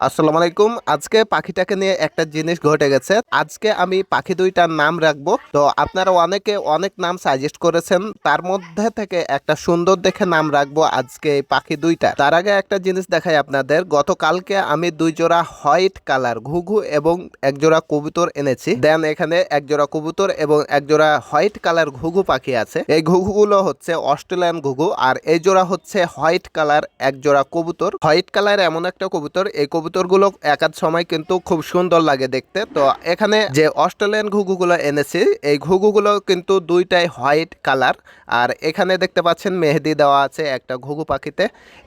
আসসালামু আলাইকুম। আজকে পাখিটাকে নিয়ে একটা জিনিস ঘটে গেছে। আজকে আমি পাখি দুইটার নাম রাখব। তো আপনারা অনেকে অনেক নাম সাজেস্ট করেছেন। তার মধ্যে থেকে একটা সুন্দর দেখে নাম রাখব আজকে এই পাখি দুইটা। তার আগে একটা জিনিস দেখাই আপনাদের। গতকালকে আমি দুই জোড়া হোয়াইট কালার ঘুঘু এবং এক জোড়া কবুতর এনেছি। দেন এখানে এক জোড়া কবুতর এবং এক জোড়া হোয়াইট কালার ঘুঘু পাখি আছে। এই ঘুঘুগুলো হচ্ছে অস্ট্রেলিয়ান ঘুঘু। আর এই জোড়া হচ্ছে হোয়াইট কালার এক জোড়া কবুতর। হোয়াইট কালার এমন একটা কবুতর। এই কবুতরগুলো একাধ সময় কিন্তু খুব সুন্দর লাগে দেখতে। তো এখানে যে অস্ট্রেলিয়ান ঘুঘুগুলো এনেছি, এই ঘুঘুগুলো কিন্তু দুইটাই হোয়াইট কালার। আর এখানে দেখতে পাচ্ছেন মেহেদি দেওয়া আছে একটা ঘুঘু পাখিতে।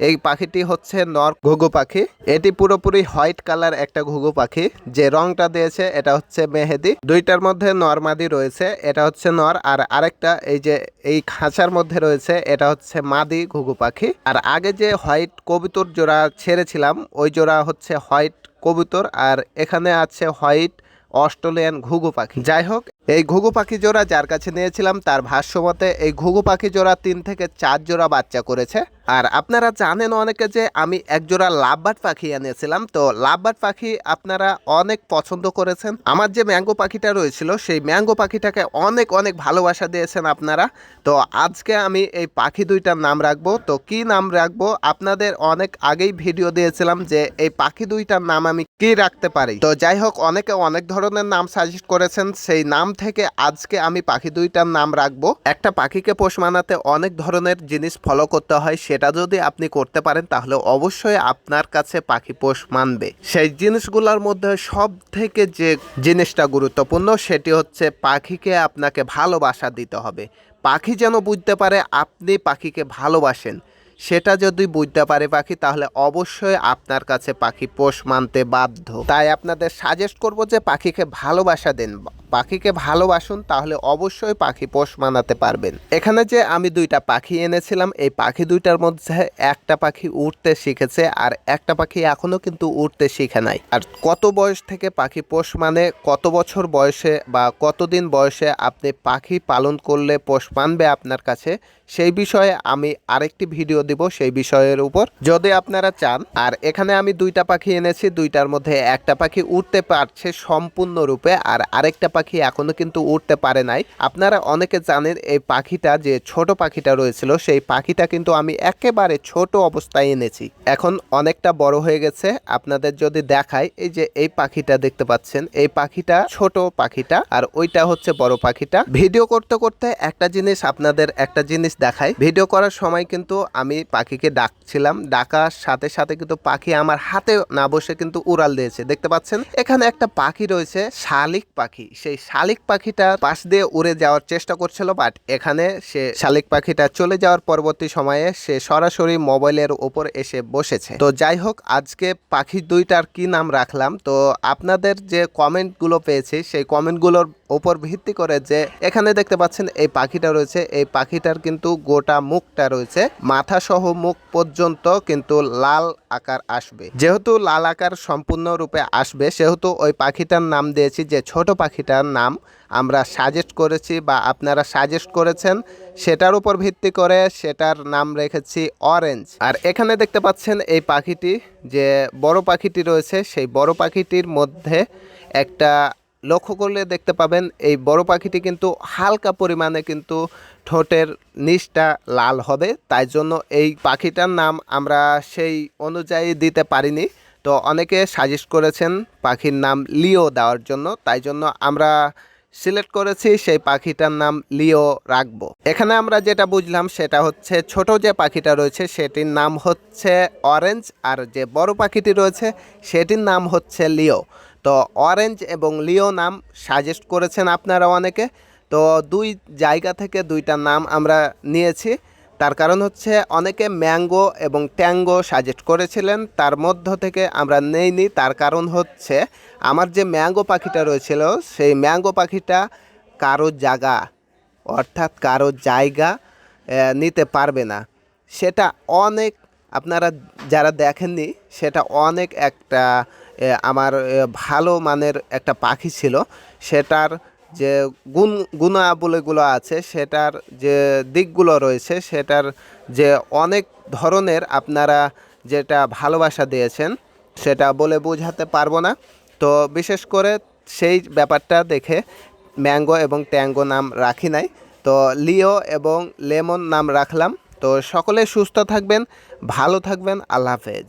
এই পাখিটি হচ্ছে নর ঘুঘু পাখি। এটি পুরোপুরি হোয়াইট কালার একটা ঘুঘু পাখি। যে রংটা দিয়েছে এটা হচ্ছে মেহেদি। দুইটার মধ্যে নরমাদি রয়েছে, এটা হচ্ছে নর। আর আরেকটা এই যে এই খাঁচার মধ্যে রয়েছে, এটা হচ্ছে মাদি ঘুঘু পাখি। আর আগে যে হোয়াইট কবুতর জোড়া ছেড়েছিলাম, ওই জোড়া হচ্ছে হোয়াইট কবুতর আর এখানে আছে হোয়াইট অস্ট্রেলিয়ান ঘুঘু পাখি। যাই হোক এই ঘুঘু পাখি জোড়া যার কাছে নিয়েছিলাম, তার ভাষ্য মতে এই ঘুঘু পাখি জোড়া তিন থেকে চার জোড়া বাচ্চা করেছে। আর আপনারা জানেন অনেকে যে আমি এক জোড়া লাভবার্ড পাখি এনেছিলাম, তো লাভবার্ড পাখি আপনারা অনেক পছন্দ করেছেন। আমার যে ম্যাঙ্গো পাখিটা রয়েছিল, সেই ম্যাঙ্গো পাখিটাকে অনেক অনেক ভালোবাসা দিয়েছেন আপনারা। তো আজকে আমি এই পাখি দুইটার নাম রাখব। তো কি নাম রাখব? আপনাদের অনেক আগেই ভিডিও দিয়েছিলাম যে এই পাখি দুইটার নাম আমি কি রাখতে পারি? তো যাই হোক, অনেকে অনেক ধরনের নাম সাজেস্ট করেছেন, সেই নাম থেকে আজকে আমি পাখি দুইটার নাম রাখব। একটা পাখিকে পোষ মানাতে অনেক ধরনের জিনিস ফলো করতে হয়, সেটা যদি আপনি করতে পারেন, তাহলে অবশ্যই আপনার কাছে পাখি পোষ মানবে। সেই জিনিসগুলোর মধ্যে সব থেকে যে জিনিসটা গুরুত্বপূর্ণ, সেটি হচ্ছে পাখিকে আপনাকে ভালোবাসা দিতে হবে। পাখি যেন বুঝতে পারে আপনি পাখিকে ভালোবাসেন, সেটা যদি বুঝতে পারে পাখি, তাহলে অবশ্যই আপনার কাছে পাখি পোষ মানতে বাধ্য। তাই আপনাদের সাজেস্ট করব যে পাখিকে ভালোবাসা দেন। পাখিকে ভালোবাসুন, তাহলে অবশ্যই পাখি পোষ মানাতে পারবেন। এখানে যে আমি দুইটা পাখি এনেছিলাম, এই পাখি দুইটার মধ্যে একটা পাখি উঠতে শিখেছে, আর একটা পাখি এখনও কিন্তু উঠতে শিখে নাই। আর কত বয়স থেকে পাখি পোষ মানে কত বছর বয়সে বা কতদিন বয়সে আপনি পাখি পালন করলে পোষ মানবে আপনার কাছে, সেই বিষয়ে আমি আরেকটি ভিডিও দিব, সেই বিষয়ের উপর। যদি আপনারা চান, আর এখানে আমি দুইটা পাখি এনেছি, দুইটার মধ্যে একটা পাখি উঠতে পারছে সম্পূর্ণরূপে, আর আরেকটা এখনও কিন্তু উঠতে পারে নাই। আপনারা অনেকে জানেন এই পাখিটা যে ছোট পাখিটা রয়েছিল, সেই পাখিটা কিন্তু আমি একেবারে ছোট অবস্থায় এনেছি। এখন অনেকটা বড় হয়ে গেছে। আপনাদের যদি দেখাই, এই যে এই পাখিটা দেখতে পাচ্ছেন, এই পাখিটা ছোট পাখিটা আর ওইটা হচ্ছে বড় পাখিটা। ভিডিও করতে করতে একটা জিনিস আপনাদের একটা জিনিস দেখাই। ভিডিও করার সময় কিন্তু আমি পাখিকে ডাকছিলাম। ডাকার সাথে সাথে কিন্তু পাখি আমার হাতে না বসে কিন্তু উড়াল দিয়েছে। দেখতে পাচ্ছেন? এখানে একটা পাখি রয়েছে, শালিক পাখি। সেই শালিক পাখিটা পাশ দিয়ে উড়ে যাওয়ার চেষ্টা করছিল বাট এখানে সে শালিক পাখিটা চলে যাওয়ার পরবর্তী সময়ে সে সরাসরি মোবাইলের উপর এসে বসেছে। তো যাই হোক, আজকে পাখি দুইটার কি নাম রাখলাম? তো আপনাদের যে কমেন্টগুলো পেয়েছি, সেই কমেন্টগুলোর ওপর ভিত্তি করে যে এখানে দেখতে পাচ্ছেন এই পাখিটা রয়েছে। এই পাখিটার কিন্তু গোটা মুখটা রয়েছে। মাথা সহ মুখ পর্যন্ত কিন্তু লাল আকার আসবে। যেহেতু লাল আকার সম্পূর্ণরূপে আসবে, সেহেতু ওই পাখিটার নাম দিয়েছি যে ছোট পাখিটার নাম আমরা সাজেস্ট করেছি বা আপনারা সাজেস্ট করেছেন, সেটার উপর ভিত্তি করে সেটার নাম রেখেছি অরেঞ্জ আর এখানে দেখতে পাচ্ছেন এই পাখিটি, যে বড় পাখিটি রয়েছে, সেই বড় পাখিটির মধ্যে একটা লক্ষ্য করলে দেখতে পাবেন এই বড় পাখিটি কিন্তু হালকা পরিমাণে কিন্তু ঠোঁটের নিচটা লাল হবে। তাই জন্য এই পাখিটার নাম আমরা সেই অনুযায়ী দিতে পারিনি। তো অনেকে সাজেস্ট করেছেন পাখির নাম লিও দেওয়ার জন্য। তাই জন্য আমরা সিলেক্ট করেছি সেই পাখিটার নাম লিও রাখব। এখানে আমরা যেটা বুঝলাম সেটা হচ্ছে ছোট যে পাখিটা রয়েছে সেটির নাম হচ্ছে অরেঞ্জ আর যে বড় পাখিটি রয়েছে সেটির নাম হচ্ছে লিও। তো অরেঞ্জ এবং লিও নাম সাজেস্ট করেছেন আপনারা অনেকে। তো দুই জায়গা থেকে দুইটা নাম আমরা নিয়েছি। তার কারণ হচ্ছে অনেকে ম্যাঙ্গো এবং ট্যাঙ্গো সাজেস্ট করেছিলেন, তার মধ্য থেকে আমরা নেইনি। তার কারণ হচ্ছে আমার যে ম্যাঙ্গো পাখিটা রয়েছিল, সেই ম্যাঙ্গো পাখিটা কারও জায়গা, অর্থাৎ কারও জায়গা নিতে পারবে না। সেটা অনেক, আপনারা যারা দেখেননি, সেটা অনেক একটা আমার ভালো মানের একটা পাখি ছিল। সেটার যে গুণ, গুণাবলীগুলো আছে, সেটার যে দিকগুলো রয়েছে, সেটার যে অনেক ধরনের আপনারা যেটা ভালোবাসা দিয়েছেন, সেটা বলে বোঝাতে পারব না। তো বিশেষ করে সেই ব্যাপারটা দেখে ম্যাঙ্গো এবং ট্যাঙ্গো নাম রাখি নাই। তো লিও এবং লেমন নাম রাখলাম। তো সকলে সুস্থ থাকবেন, ভালো থাকবেন, আল্লাহ হাফেজ।